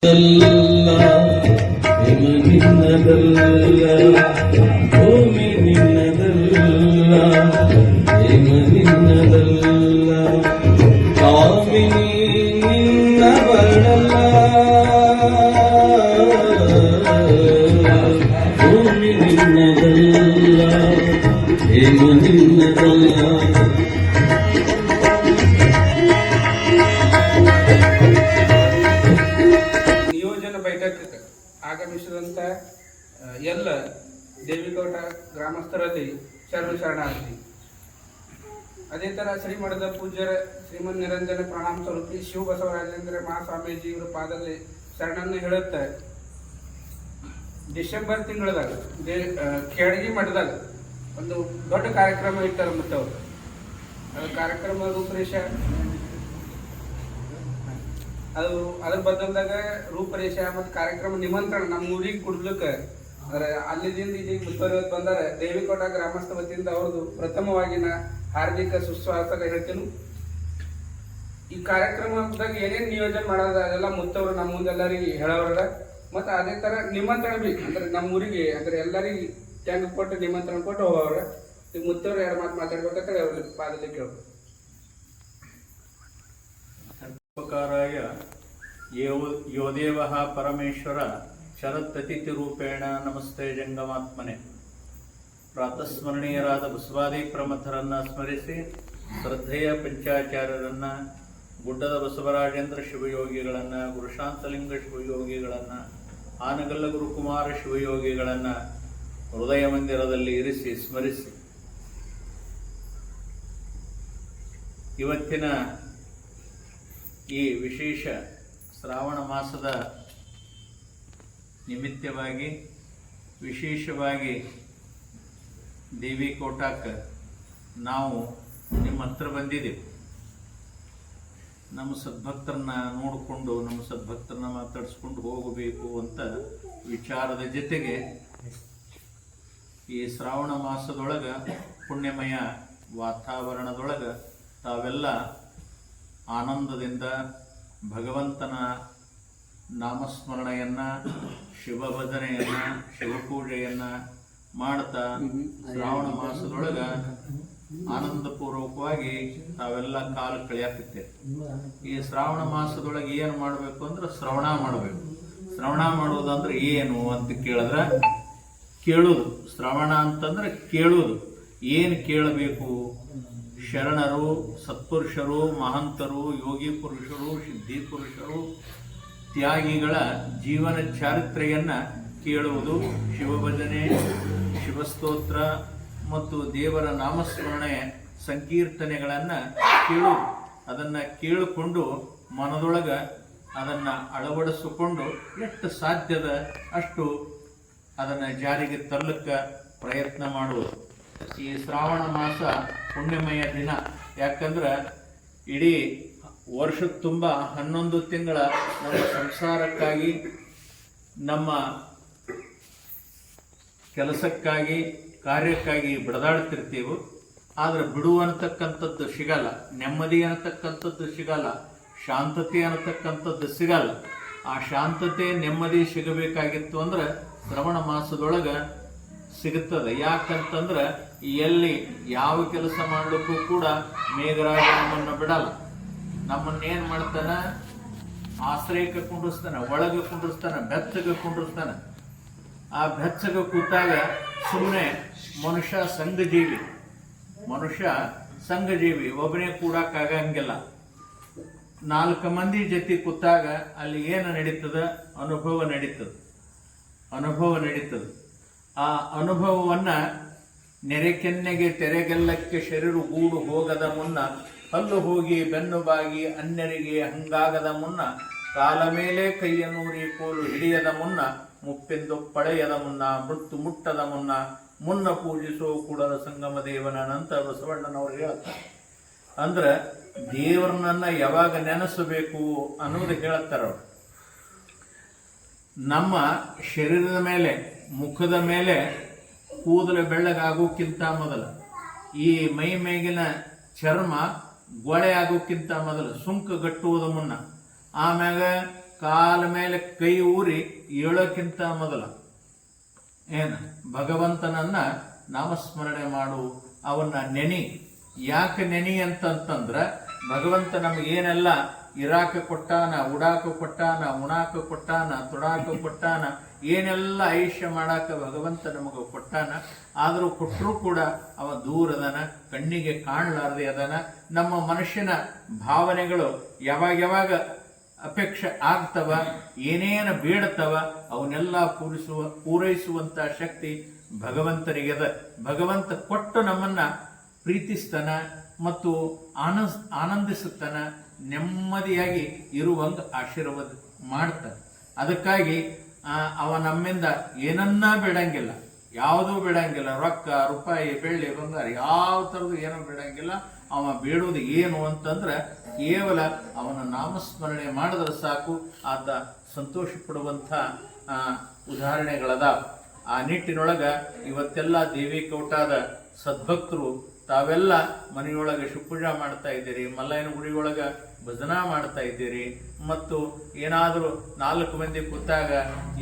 Hello. ಸ್ವರೂಪಿ ಮಾ ಬಸವರಾಜೇಂದ್ರ ಮಹಾಸ್ವಾಮೀಜಿ ಇವರ ಪಾದಲ್ಲಿ ಶರಣನ್ನು ಹೇಳುತ್ತೆ. ಡಿಸೆಂಬರ್ ತಿಂಗಳದಾಗ ದೇ ಆ, ಮಠದಾಗ ಒಂದು ದೊಡ್ಡ ಕಾರ್ಯಕ್ರಮ ಇಟ್ಟಾರ ಮತ್ತೆ ಅವರು? ಅದು ಕಾರ್ಯಕ್ರಮ ರೂಪರೇಷ? ಅದು ಅದ್ರ ಬದಲಾಗ ರೂಪರೇಷ ಮತ್ತು ಕಾರ್ಯಕ್ರಮ ನಿಮಂತ್ರಣ ನಮ್ಮ ಊರಿಗೆ ಕೊಡ್ಲಿಕ್ಕೆ. ಅಂದ್ರೆ ಅಲ್ಲಿದಿಂದ ಇಲ್ಲಿಗೆ ಮುತ್ತುವರಿಯೋದು ಬಂದಾರೆ ದೇವಿಕೋಟ ಗ್ರಾಮಸ್ಥ ವತಿಯಿಂದ ಅವ್ರದ್ದು ಪ್ರಥಮವಾಗಿ ನಾ ಹಾರ್ದಿಕ ಸುಸ್ವಾಗತ ಹೇಳ್ತೀನಿ. ಈ ಕಾರ್ಯಕ್ರಮದಾಗ ಏನೇನು ನಿಯೋಜನೆ ಮಾಡೋದ ಅದೆಲ್ಲ ಮುತ್ತವ್ರು ನಮ್ಮ ಮುಂದೆಲ್ಲರಿಗೆ ಹೇಳೋರ ಮತ್ತು ಅದೇ ತರ ನಿಮಂತ್ರಣ ಬಿ, ಅಂದ್ರೆ ನಮ್ಮ ಊರಿಗೆ, ಅಂದ್ರೆ ಎಲ್ಲರಿಗೆ ಟ್ಯಾಂಕ್ ಕೊಟ್ಟು ನಿಮಂತ್ರಣ ಕೊಟ್ಟು ಹೋಗೋರ ಈ ಮುತ್ತವ್ರು ಎರಡು ಮಾತು ಮಾತಾಡ್ಬೇಕಂತ ಅವ್ರ ಪಾದದಲ್ಲಿ ಕೇಳ್ಬೋದು. ಉಪಕಾರಾಯ ಯೋ ಪರಮೇಶ್ವರ ಪರಮೇಶ್ವರ ರೂಪೇಣ ನಮಸ್ತೆ ಜಂಗಮಾತ್ಮನೆ. ಪ್ರಾತಸ್ಮರಣೀಯರಾದ ಬಸವಾದಿ ಪ್ರಮಥರನ್ನ ಸ್ಮರಿಸಿ ಶ್ರದ್ಧೆಯ ಪಂಚಾಚಾರ್ಯರನ್ನ ಗುಡ್ಡದ ಬಸವರಾಜೇಂದ್ರ ಶಿವಯೋಗಿಗಳನ್ನ, ಗುರುಶಾಂತಲಿಂಗ ಶಿವಯೋಗಿಗಳನ್ನ, ಆನಗಲ್ಲ ಗುರುಕುಮಾರ ಶಿವಯೋಗಿಗಳನ್ನ ಹೃದಯ ಮಂದಿರದಲ್ಲಿ ಇರಿಸಿ, ಸ್ಮರಿಸಿ. ಇವತ್ತಿನ ಈ ವಿಶೇಷ ಶ್ರಾವಣ ಮಾಸದ ನಿಮಿತ್ತವಾಗಿ, ವಿಶೇಷವಾಗಿ ದೇವಿ ಕೋಟಾಕ್ ನಾವು ನಿಮ್ಮ ಹತ್ರ ಬಂದಿದ್ದೀವಿ. ನಮ್ಮ ಸದ್ಭಕ್ತರನ್ನ ನೋಡಿಕೊಂಡು ನಮ್ಮ ಸದ್ಭಕ್ತರನ್ನ ಮಾತಾಡಿಸ್ಕೊಂಡು ಹೋಗಬೇಕು ಅಂತ ವಿಚಾರದ ಜೊತೆಗೆ ಈ ಶ್ರಾವಣ ಮಾಸದೊಳಗ ಪುಣ್ಯಮಯ ವಾತಾವರಣದೊಳಗ ತಾವೆಲ್ಲ ಆನಂದದಿಂದ ಭಗವಂತನ ನಾಮಸ್ಮರಣೆಯನ್ನ ಶಿವಭಜನೆಯನ್ನ ಶಿವಪೂಜೆಯನ್ನ ಮಾಡ್ತಾ ಶ್ರಾವಣ ಮಾಸದೊಳಗ ಆನಂದಪೂರ್ವಕವಾಗಿ ತಾವೆಲ್ಲ ಕಾಲ ಕಳೆಯಾಕತ್ತೇವೆ ಈ ಶ್ರಾವಣ ಮಾಸದೊಳಗೆ ಏನು ಮಾಡಬೇಕು ಅಂದ್ರೆ ಶ್ರವಣ ಮಾಡಬೇಕು. ಶ್ರವಣ ಮಾಡುವುದಂದ್ರೆ ಏನು ಅಂತ ಕೇಳಿದ್ರೆ ಕೇಳುವುದು ಶ್ರವಣ ಅಂತಂದ್ರೆ ಕೇಳುವುದು ಏನು ಕೇಳಬೇಕು? ಶರಣರು, ಸತ್ಪುರುಷರು, ಮಹಂತರು, ಯೋಗಿ ಪುರುಷರು, ಸಿದ್ಧಿ ಪುರುಷರು, ತ್ಯಾಗಿಗಳ ಜೀವನ ಚಾರಿತ್ರೆಯನ್ನ ಕೇಳುವುದು ಶಿವಭಜನೆ, ಶಿವಸ್ತೋತ್ರ ಮತ್ತು ದೇವರ ನಾಮಸ್ಮರಣೆ ಸಂಕೀರ್ತನೆಗಳನ್ನು ಕೇಳು. ಅದನ್ನ ಕೇಳಿಕೊಂಡು ಮನದೊಳಗೆ ಅದನ್ನ ಅಳವಡಿಸಿಕೊಂಡು ಎಷ್ಟು ಸಾಧ್ಯದ ಅಷ್ಟು ಅದನ್ನ ಜಾರಿಗೆ ತರಲಿಕ್ಕೆ ಪ್ರಯತ್ನ ಮಾಡುವುದು ಈ ಶ್ರಾವಣ ಮಾಸ ಪುಣ್ಯಮಯ ದಿನ. ಯಾಕಂದ್ರೆ ಇಡೀ ವರ್ಷದ ತುಂಬ ಹನ್ನೊಂದು ತಿಂಗಳ ನಮ್ಮ ಸಂಸಾರಕ್ಕಾಗಿ ನಮ್ಮ ಕೆಲಸಕ್ಕಾಗಿ, ಕಾರ್ಯಕ್ಕಾಗಿ ಬಡದಾಡ್ತಿರ್ತೀವಿ, ಆದರೆ ಬಿಡು ಅನ್ನತಕ್ಕಂಥದ್ದು ಸಿಗಲ್ಲ, ನೆಮ್ಮದಿ ಅನ್ನತಕ್ಕಂಥದ್ದು ಸಿಗಲ್ಲ, ಶಾಂತತೆ ಅನ್ನತಕ್ಕಂಥದ್ದು ಸಿಗಲ್ಲ. ಆ ಶಾಂತತೆ, ನೆಮ್ಮದಿ ಸಿಗಬೇಕಾಗಿತ್ತು ಅಂದ್ರೆ ಶ್ರವಣ ಮಾಸದೊಳಗೆ ಸಿಗುತ್ತದೆ. ಯಾಕಂತಂದ್ರೆ ಎಲ್ಲಿ ಯಾವ ಕೆಲಸ ಮಾಡಲಿಕ್ಕೂ ಕೂಡ ಮೇಘರಾಜ ನಮ್ಮನ್ನು ಬಿಡಲ್ಲ. ನಮ್ಮನ್ನೇನು ಮಾಡ್ತಾನೆ? ಆಶ್ರಯಕ್ಕೆ ಕುಂಡಿಸ್ತಾನೆ ಒಳಗೆ ಕುಂಡಿಸ್ತಾನೆ ಬೆಚ್ಚಗೆ ಕುಂಡ್ರಿಸ್ತಾನ. ಆ ಬೆಚ್ಚಗೆ ಕೂತಾಗ ಸುಮ್ಮನೆ ಮನುಷ್ಯ ಸಂಘಜೀವಿ. ಮನುಷ್ಯ ಸಂಘಜೀವಿ, ಒಬ್ಬನೇ ಕೂಡಕ್ಕಾಗಂಗಿಲ್ಲ ನಾಲ್ಕು ಮಂದಿ ಜೊತೆ ಕೂತಾಗ ಅಲ್ಲಿ ಏನು ನಡೀತದ? ಅನುಭವ ನಡೀತದ. ಅನುಭವ ನಡೀತದ. ಆ ಅನುಭವವನ್ನು ನೆರೆಕೆನ್ನೆಗೆ ತೆರೆಗೆಲ್ಲಕ್ಕೆ ಶರೀರು ಗೂಡು ಹೋಗದ ಮುನ್ನ, ಹಲ್ಲು ಹೋಗಿ ಬೆನ್ನು ಬಾಗಿ ಅನ್ಯರಿಗೆ ಹಂಗಾಗದ ಮುನ್ನ, ಕಾಲ ಮೇಲೆ ಕೈಯನ್ನು ಕೋಲು ಹಿಡಿಯದ ಮುನ್ನ ಮುಪ್ಪೆಂದು ಪಳೆಯದ ಮುನ್ನ ಮೃತ್ತು ಮುಟ್ಟದ ಮುನ್ನ ಮುನ್ನ ಪೂಜಿಸೋ ಕೂಡ ಸಂಗಮ ದೇವನ ಅಂತ ಬಸವಣ್ಣನವರು ಹೇಳ್ತಾರೆ. ಅಂದ್ರೆ ದೇವರನ್ನ ಯಾವಾಗ ನೆನೆಸಬೇಕು ಅನ್ನೋದು ಹೇಳುತ್ತಾರೆ ಅವರು. ನಮ್ಮ ಶರೀರದ ಮೇಲೆ, ಮುಖದ ಮೇಲೆ ಕೂದಲು ಬೆಳ್ಳಗಾಗೋಕ್ಕಿಂತ ಮೊದಲು, ಈ ಮೈ ಮೇಗಿನ ಚರ್ಮ ಗೊಳೆ ಆಗೋಕ್ಕಿಂತ ಮೊದಲು, ಸುಂಕ ಗಟ್ಟುವುದ ಮುನ್ನ, ಆಮ್ಯಾಗ ಕಾಲ ಮೇಲೆ ಕೈ ಊರಿ ಏಳೋಕ್ಕಿಂತ ಮೊದಲ. ಏನ? ಭಗವಂತನನ್ನ ನಾಮಸ್ಮರಣೆ ಮಾಡು, ಅವನ್ನ ನೆನಿ. ಯಾಕೆ ನೆನಿ ಅಂತಂತಂದ್ರ, ಭಗವಂತ ನಮಗೇನೆಲ್ಲ ಇರಾಕ ಕೊಟ್ಟಾನ, ಉಡಾಕ ಕೊಟ್ಟಾನ, ಉಣಾಕ ಕೊಟ್ಟಾನ, ತುಡಾಕ ಕೊಟ್ಟಾನ, ಏನೆಲ್ಲ ಆಯುಷ್ಯ ಮಾಡಾಕ ಭಗವಂತ ನಮಗೆ ಕೊಟ್ಟಾನ, ಆದರೂ ಕೊಟ್ಟರೂ ಕೂಡ ಅವ ದೂರದನ ಕಣ್ಣಿಗೆ ಕಾಣಲಾರದೆ ಅದನ. ನಮ್ಮ ಮನುಷ್ಯನ ಭಾವನೆಗಳು ಯಾವಾಗ ಯಾವಾಗ ಅಪೇಕ್ಷೆ ಆಗ್ತವ, ಏನೇನು ಬೇಡತವ, ಅವನ್ನೆಲ್ಲ ಪೂರಿಸುವ ಪೂರೈಸುವಂಥ ಶಕ್ತಿ ಭಗವಂತನಿಗೆದ ಭಗವಂತ ಕೊಟ್ಟು ನಮ್ಮನ್ನ ಪ್ರೀತಿಸ್ತಾನ ಮತ್ತು ಆನಂದ ನೆಮ್ಮದಿಯಾಗಿ ಇರುವಂಗ ಆಶೀರ್ವಾದ ಮಾಡ್ತಾನೆ. ಅದಕ್ಕಾಗಿ ಅವ ನಮ್ಮಿಂದ ಏನನ್ನ ಬಿಡಂಗಿಲ್ಲ, ಯಾವುದೂ ಬೇಡಂಗಿಲ್ಲ, ರೊಕ್ಕ, ರೂಪಾಯಿ, ಬೆಳ್ಳಿ, ಬಂಗಾರ, ಯಾವ ಥರದ್ದು ಏನೂ ಬಿಡಂಗಿಲ್ಲ, ಅವ ಬೇಡುವುದು ಏನು ಅಂತಂದ್ರೆ ಕೇವಲ ಅವನ ನಾಮಸ್ಮರಣೆ ಮಾಡಿದ್ರೆ ಸಾಕು. ಆತ ಸಂತೋಷ ಪಡುವಂಥ ಉದಾಹರಣೆಗಳದಾವ. ಆ ನಿಟ್ಟಿನೊಳಗ ಇವತ್ತೆಲ್ಲ ದೇವಿ ಕೌಟಾದ ಸದ್ಭಕ್ತರು ತಾವೆಲ್ಲ ಮನೆಯೊಳಗೆ ಶಿವಪೂಜಾ ಮಾಡ್ತಾ ಇದ್ದೀರಿ, ಮಲ್ಲಯ್ಯನ ಗುಡಿಯೊಳಗೆ ಭಜನಾ ಮಾಡ್ತಾ ಇದ್ದೀರಿ. ಮತ್ತು ಏನಾದರೂ ನಾಲ್ಕು ಮಂದಿ ಕೂತಾಗ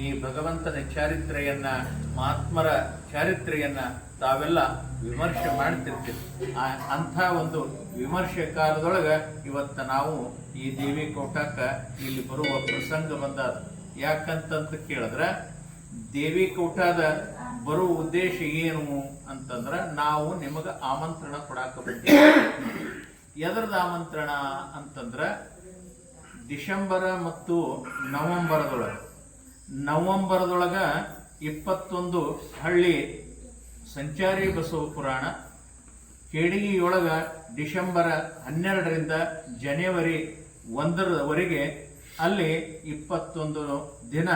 ಈ ಭಗವಂತನ ಚಾರಿತ್ರೆಯನ್ನು, ಮಹಾತ್ಮರ ಚಾರಿತ್ರೆಯನ್ನ ತಾವೆಲ್ಲ ವಿಮರ್ಶೆ ಮಾಡ್ತಿರ್ತೀವಿ ಆ ಅಂಥ ಒಂದು ವಿಮರ್ಶೆ ಕಾಲದೊಳಗೆ ಇವತ್ತು ನಾವು ಈ ದೇವಿ ಕೋಟಕ್ಕೆ ಇಲ್ಲಿ ಬರುವ ಪ್ರಸಂಗ ಬಂದಾದ ಯಾಕಂತಂತ ಕೇಳಿದ್ರೆ ದೇವಿ ಕೋಟದ ಬರುವ ಉದ್ದೇಶ ಏನು ಅಂತಂದ್ರೆ ನಾವು ನಿಮಗೆ ಆಮಂತ್ರಣ ಕೊಡಾಕ ಬಂದಿದ್ದೀವಿ ಎದ್ರದ ಆಮಂತ್ರಣ ಅಂತಂದ್ರೆ ಡಿಸೆಂಬರ ಮತ್ತು ನವಂಬರ್ದೊಳಗೆ. ನವಂಬರ್ದೊಳಗೆ ಇಪ್ಪತ್ತೊಂದು ಹಳ್ಳಿ ಸಂಚಾರಿ ಬಸವ ಪುರಾಣ, ಕೇಡಿಗೆಯೊಳಗ ಡಿಸೆಂಬರ್ ಹನ್ನೆರಡರಿಂದ ಜನವರಿ ಒಂದರವರೆಗೆ ಅಲ್ಲಿ ಇಪ್ಪತ್ತೊಂದು ದಿನ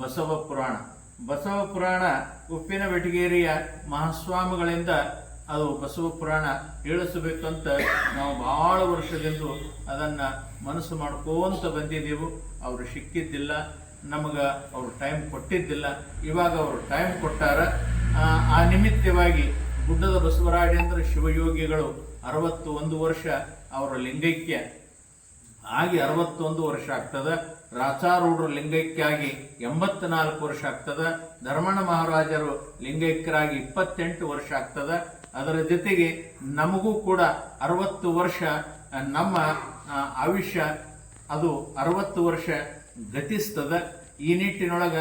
ಬಸವ ಪುರಾಣ. ಬಸವ ಪುರಾಣ ಉಪ್ಪಿನ ಬೆಟಗೇರಿಯ ಮಹಾಸ್ವಾಮಿಗಳಿಂದ ಅದು ಬಸವ ಪುರಾಣ ಹೇಳಿಸಬೇಕಂತ ನಾವು ಬಹಳ ವರ್ಷದಿಂದ ಅದನ್ನ ಮನಸ್ಸು ಮಾಡ್ಕೋಂತ ಬಂದಿದ್ದೆವು. ಅವರು ಸಿಕ್ಕಿದ್ದಿಲ್ಲ. ನಮಗ ಅವರು ಟೈಮ್ ಕೊಟ್ಟಿದ್ದಿಲ್ಲ. ಇವಾಗ ಅವರು ಟೈಮ್ ಕೊಟ್ಟಾರ. ಆ, ನಿಮಿತ್ತವಾಗಿ ಗುಡ್ಡದ ಬಸವರಾಜೇಂದ್ರ ಶಿವಯೋಗಿಗಳು ಅರವತ್ತು ಒಂದು ವರ್ಷ ಅವರ ಲಿಂಗೈಕ್ಯ ಆಗಿ ಅರವತ್ತೊಂದು ವರ್ಷ ಆಗ್ತದ. ರಾಚಾರೂಢರು ಲಿಂಗೈಕ್ಯಾಗಿ ಎಂಬತ್ನಾಲ್ಕು ವರ್ಷ ಆಗ್ತದ. ಧರ್ಮಣ ಮಹಾರಾಜರು ಲಿಂಗೈಕ್ಯರಾಗಿ ಇಪ್ಪತ್ತೆಂಟು ವರ್ಷ ಆಗ್ತದ. ಅದರ ಜೊತೆಗೆ ನಮಗೂ ಕೂಡ ಅರವತ್ತು ವರ್ಷ ನಮ್ಮ ಆಯುಷ್ಯ ಅದು ಅರವತ್ತು ವರ್ಷ ಗತಿಸ್ತದ ಈ ನಿಟ್ಟಿನೊಳಗ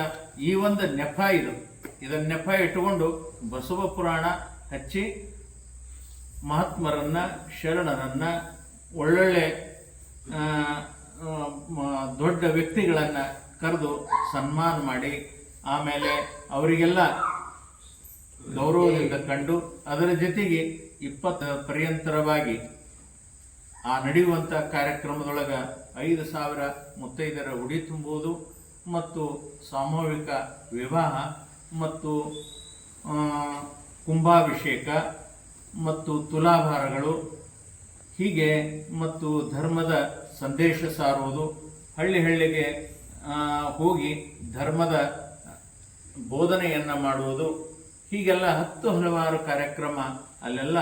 ಈ ಒಂದು ನೆಪ ಇದು. ಇದನ್ನ ನೆಪ ಇಟ್ಟುಕೊಂಡು ಬಸವ ಪುರಾಣ ಹಚ್ಚಿ ಮಹಾತ್ಮರನ್ನ, ಶರಣರನ್ನ, ಒಳ್ಳೊಳ್ಳೆ ದೊಡ್ಡ ವ್ಯಕ್ತಿಗಳನ್ನ ಕರೆದು ಸನ್ಮಾನ ಮಾಡಿ, ಆಮೇಲೆ ಅವರಿಗೆಲ್ಲ ಗೌರವದಿಂದ ಕಂಡು ಅದರ ಜೊತೆಗೆ ಇಪ್ಪತ್ತ ಪರ್ಯಂತರವಾಗಿ ಆ ನಡೆಯುವಂಥ ಕಾರ್ಯಕ್ರಮದೊಳಗ ಐದು ಸಾವಿರ ಮುತ್ತೈದರ ಉಡಿ ತುಂಬುವುದು ಮತ್ತು ಸಾಮೂಹಿಕ ವಿವಾಹ ಮತ್ತು ಕುಂಭಾಭಿಷೇಕ ಮತ್ತು ತುಲಾಭಾರಗಳು. ಹೀಗೆ ಮತ್ತು ಧರ್ಮದ ಸಂದೇಶ ಸಾರುವುದು. ಹಳ್ಳಿ ಹಳ್ಳಿಗೆ ಹೋಗಿ ಧರ್ಮದ ಬೋಧನೆಯನ್ನು ಮಾಡುವುದು. ಹೀಗೆಲ್ಲ ಹತ್ತು ಹಲವಾರು ಕಾರ್ಯಕ್ರಮ ಅಲ್ಲೆಲ್ಲ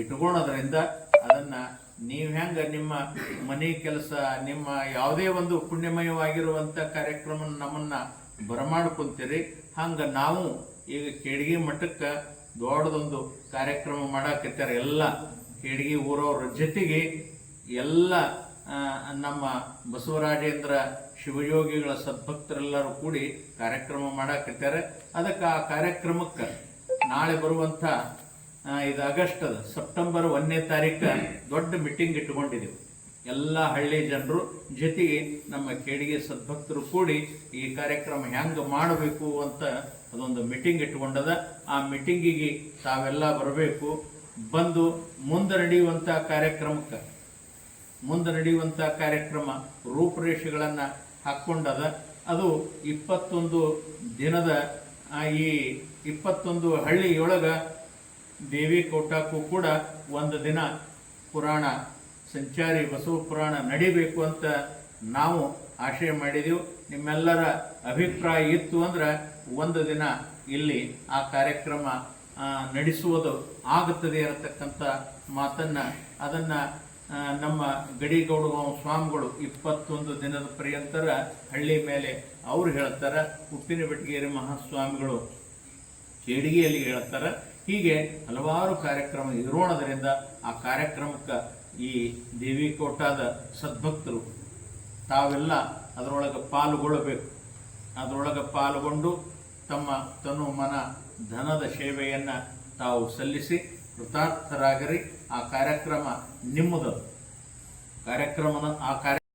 ಇಟ್ಕೊಳ್ಳೋದ್ರಿಂದ ಅದನ್ನ ನೀವು ಹೆಂಗ ನಿಮ್ಮ ಮನೆ ಕೆಲಸ, ನಿಮ್ಮ ಯಾವುದೇ ಒಂದು ಪುಣ್ಯಮಯವಾಗಿರುವಂತ ಕಾರ್ಯಕ್ರಮ ನಮ್ಮನ್ನ ಬರಮಾಡ್ಕೊಂತೀರಿ ಹಂಗ ನಾವು ಈಗ ಕೆಡಿಗೆ ಮಠಕ್ಕೆ ದೊಡ್ಡದೊಂದು ಕಾರ್ಯಕ್ರಮ ಮಾಡಾಕತ್ತಾರೆ ಎಲ್ಲ ಕೆಡಿಗೆ ಊರವ್ರ ಜೊತೆಗೆ ಎಲ್ಲ ನಮ್ಮ ಬಸವರಾಜೇಂದ್ರ ಶಿವಯೋಗಿಗಳ ಸದ್ಭಕ್ತರೆಲ್ಲರೂ ಕೂಡಿ ಕಾರ್ಯಕ್ರಮ ಮಾಡಾಕತ್ತಾರೆ ಅದಕ್ಕೆ ಆ ಕಾರ್ಯಕ್ರಮಕ್ಕೆ ನಾಳೆ ಬರುವಂಥ ಇದು ಆಗಸ್ಟ್ ಸೆಪ್ಟೆಂಬರ್ ಒಂದನೇ ತಾರೀಕು ದೊಡ್ಡ ಮೀಟಿಂಗ್ ಇಟ್ಕೊಂಡಿದ್ದೀವಿ ಎಲ್ಲ ಹಳ್ಳಿ ಜನರು ಜೊತೆಗೆ ನಮ್ಮ ಕೇಡಿಗೆ ಸದ್ಭಕ್ತರು ಕೂಡಿ ಈ ಕಾರ್ಯಕ್ರಮ ಹೆಂಗೆ ಮಾಡಬೇಕು ಅಂತ ಅದೊಂದು ಮೀಟಿಂಗ್ ಇಟ್ಕೊಂಡದ ಆ ಮೀಟಿಂಗಿಗೆ ತಾವೆಲ್ಲ ಬರಬೇಕು. ಬಂದು ಮುಂದೆ ನಡೆಯುವಂಥ ಕಾರ್ಯಕ್ರಮಕ್ಕೆ ಮುಂದೆ ನಡೆಯುವಂಥ ಕಾರ್ಯಕ್ರಮ ರೂಪುರೇಷೆಗಳನ್ನು ಹಾಕ್ಕೊಂಡದ. ಅದು ಇಪ್ಪತ್ತೊಂದು ದಿನದ ಈ ಇಪ್ಪತ್ತೊಂದು ಹಳ್ಳಿಯೊಳಗ ದೇವಿ ದೇವಿಕೋಟಕ್ಕೂ ಕೂಡ ಒಂದು ದಿನ ಪುರಾಣ ಸಂಚಾರಿ ಬಸವ ಪುರಾಣ ನಡಿಬೇಕು ಅಂತ ನಾವು ಆಶಯ ಮಾಡಿದೆವು. ನಿಮ್ಮೆಲ್ಲರ ಅಭಿಪ್ರಾಯ ಇತ್ತು ಅಂದ್ರೆ ಒಂದು ದಿನ ಇಲ್ಲಿ ಆ ಕಾರ್ಯಕ್ರಮ ನಡೆಸುವುದು ಆಗುತ್ತದೆ ಅನ್ನತಕ್ಕಂಥ ಮಾತನ್ನು, ಅದನ್ನು ನಮ್ಮ ಗಡಿಗೌಡ ಸ್ವಾಮಿಗಳು ಇಪ್ಪತ್ತೊಂದು ದಿನದ ಪರ್ಯಂತರ ಹಳ್ಳಿ ಮೇಲೆ ಅವ್ರು ಹೇಳ್ತಾರೆ. ಉಪ್ಪಿನ ಬೆಟ್ಟಗೇರಿ ಮಹಾಸ್ವಾಮಿಗಳು ಕೇಡಿಗೆಯಲ್ಲಿ ಹೇಳ್ತಾರ. ಹೀಗೆ ಹಲವಾರು ಕಾರ್ಯಕ್ರಮ ಇರೋಣದರಿಂದ ಆ ಕಾರ್ಯಕ್ರಮಕ್ಕೆ ಈ ದೇವಿ ಕೋಟಾದ ಸದ್ಭಕ್ತರು ತಾವೆಲ್ಲ ಅದರೊಳಗೆ ಪಾಲ್ಗೊಳ್ಳಬೇಕು. ಅದರೊಳಗೆ ಪಾಲ್ಗೊಂಡು ತಮ್ಮ ತನು ಮನ ಧನದ ಸೇವೆಯನ್ನು ತಾವು ಸಲ್ಲಿಸಿ ಕೃತಾರ್ಥರಾಗರಿ. ಆ ಕಾರ್ಯಕ್ರಮ ನಿಮ್ಮದು. ಕಾರ್ಯಕ್ರಮನ ಆ ಕಾರ್ಯ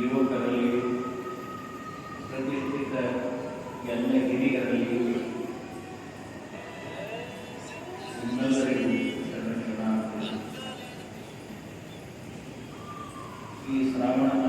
योग कर लियो प्रतिष्ठित यज्ञगिरी कर लियो श्रावण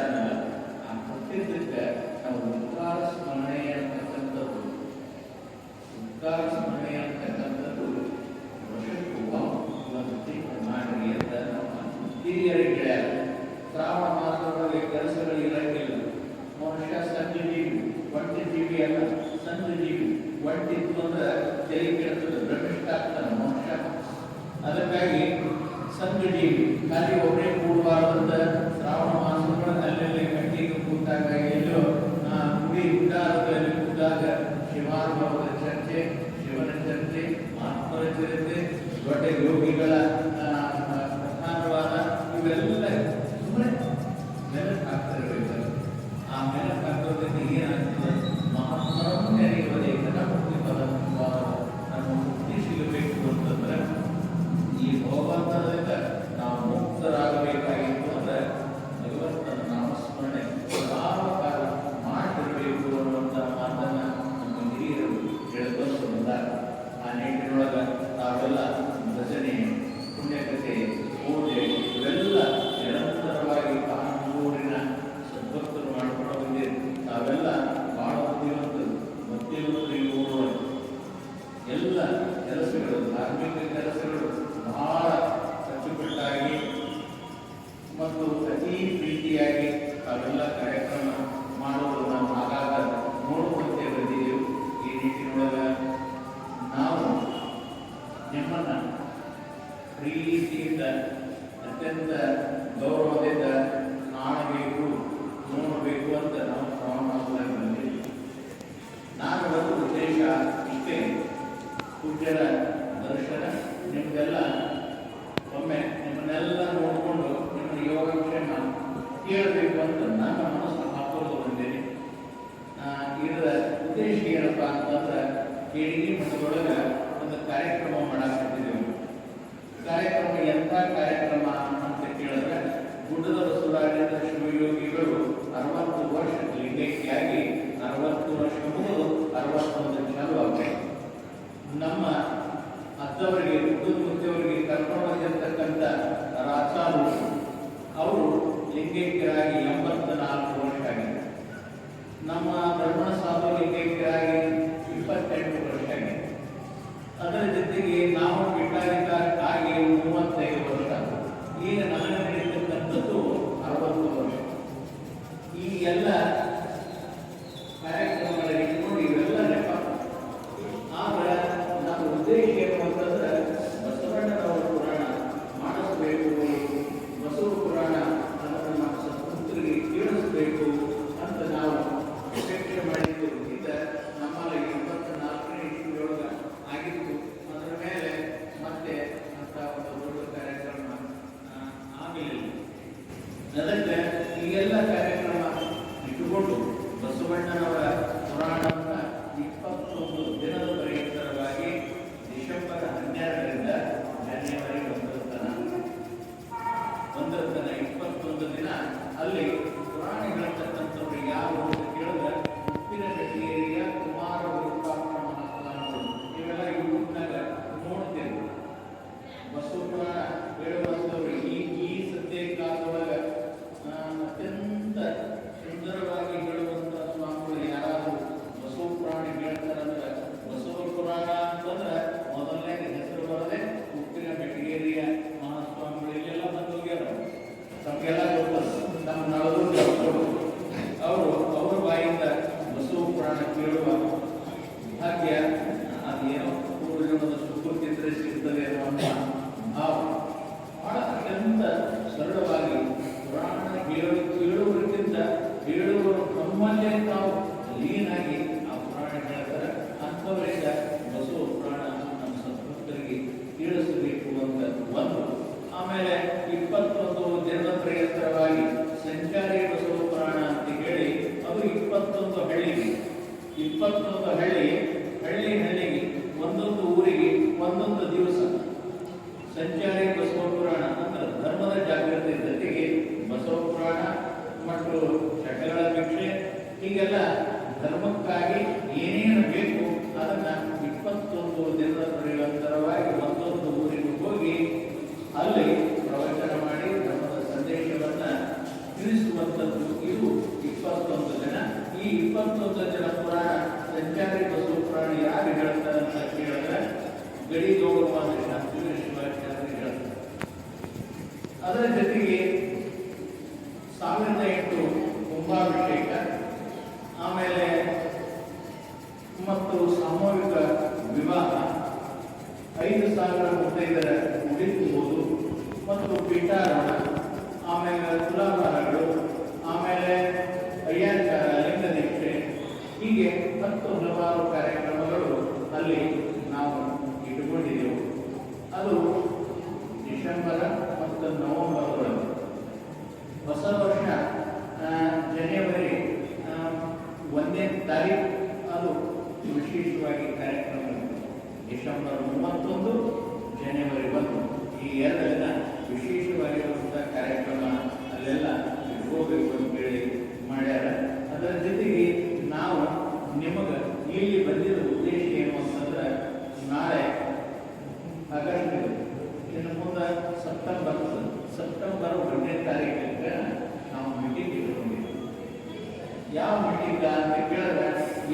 நம்ம நாம் பெற்றிருக்க நமது முன்னால் ಯೋಗಿಗಳ ಪ್ರಧಾನವಾದ ಇವೆಲ್ಲ ಸುಮ್ಮನೆ ಮೆರಕ್ ಹಾಕ್ತಿರ್ಬೇಕು ಆ ಮೆರಕ್ ಹಾಕೋದ್ರಿಂದ ಏನಾಗ್ತದೆ ಮಹಾತ್ಮರನ್ನು ನೆರೆಯ ಕೆಲಸಗಳು ಕೆಲಸಗಳು ಬಹಳ ಮತ್ತು ಅತಿ ಪ್ರೀತಿಯಾಗಿ ಕಾರ್ಯಕ್ರಮ ಮಾಡುವುದು ನಾವು ಈ ನಾವು ಪ್ರೀತಿಯಿಂದ ಅತ್ಯಂತ ಗೌರವದಿಂದ ಏನಪ್ಪ ಅಂತಂದ್ರೆ ಕೇಡಿಗಿ ಮಠದೊಳಗೆ ಒಂದು ಕಾರ್ಯಕ್ರಮ ಮಾಡಾಕತ್ತಿದ್ದೇವೆ ಕಾರ್ಯಕ್ರಮ ಎಂಥ ಕಾರ್ಯಕ್ರಮ ಅಂತ ಕೇಳಿದ್ರೆ ಗುಡ್ಡದ ಸುಧಾರಿತ ಶಿವಯೋಗಿಗಳು ಅರವತ್ತು ವರ್ಷ ಲಿಂಗೈಕ್ಯಾಗಿ ಅರವತ್ತು ವರ್ಷ ಮುಗಿದು ಅರವತ್ತೊಂದು ಚಲುವಾಗಿದೆ ನಮ್ಮ ಅತ್ತವರಿಗೆ ಗುಡ್ಡದ ಮುತ್ತಿಯವರಿಗೆ ಕರ್ಕೊಂಡು ಬಂದಿರತಕ್ಕಂಥ ರಾಸಾರು ಅವರು ಲಿಂಗೈಕ್ಯರಾಗಿ ಎಂಬತ್ತ ನಾಲ್ಕು ವರ್ಷ ಆಗಿದೆ. ನಮ್ಮ ಬ್ರಹ್ಮಣ ಸಾಧುವಿಗೆ ಕೆಳಗೆ ಇಪ್ಪತ್ತೆಂಟು ಅದರ ಜೊತೆಗೆ ನಾವು ಬಿಟ್ಟಾಗಿದ್ದ ಮೂವತ್ತೈದು ವರ್ಷ. ಈಗ ನಾನು ನಡೀತಕ್ಕಂಥದ್ದು ಅರವತ್ತು ವರ್ಷ. ಈ ನಮ್ಮಲ್ಲೇ ನಾವು ಲೀನಾಗಿ ಆ ಪುರಾಣ ಹೇಳ್ತಾರೆ ಅಂಥವರಿಂದ ಬಸವ ಪುರಾಣ ನಮ್ಮ ಸಂಸ್ಕೃತರಿಗೆ ತಿಳಿಸಬೇಕು ಅಂತ ಒಂದು ಆಮೇಲೆ ಇಪ್ಪತ್ತೊಂದು ದಿನದ ಪ್ರಯತ್ನವಾಗಿ ಸಂಚಾರಿ ಬಸವ ಪುರಾಣ ಅಂತ ಹೇಳಿ, ಅದು ಇಪ್ಪತ್ತೊಂದು ಹಳ್ಳಿ ಇಪ್ಪತ್ತೊಂದು ಹಳ್ಳಿ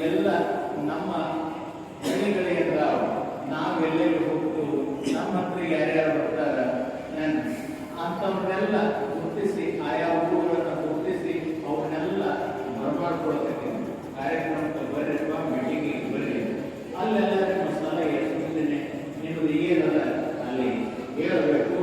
ಎಲ್ಲ ನಮ್ಮ ಗಣಿಗಳಿಗೆ ನಾವು ನಾವೆಲ್ಲೆಲ್ಲಿ ಹೋಗ್ತು ನಮ್ಮ ಹತ್ರ ಯಾರ್ಯಾರು ಬರ್ತಾರ? ಅಂತವ್ರನ್ನೆಲ್ಲ ಗುರುತಿಸಿ, ಆಯಾ ಊರುಗಳನ್ನು ಗುರುತಿಸಿ ಅವನ್ನೆಲ್ಲ ಬರಮಾಡ್ಕೊಳ್ತೇನೆ ಕಾರ್ಯಕ್ರಮಕ್ಕೆ ಬರ್ರಿ ಮೀಟಿಂಗಿಗೆ ಬರ್ರಿ ಅಲ್ಲೆಲ್ಲ ನಿಮ್ಮ ಸಲಹೆ ಸೂಚನೆ ನಿಮ್ಮದು ಏನಲ್ಲ ಅಲ್ಲಿ ಹೇಳಬೇಕು.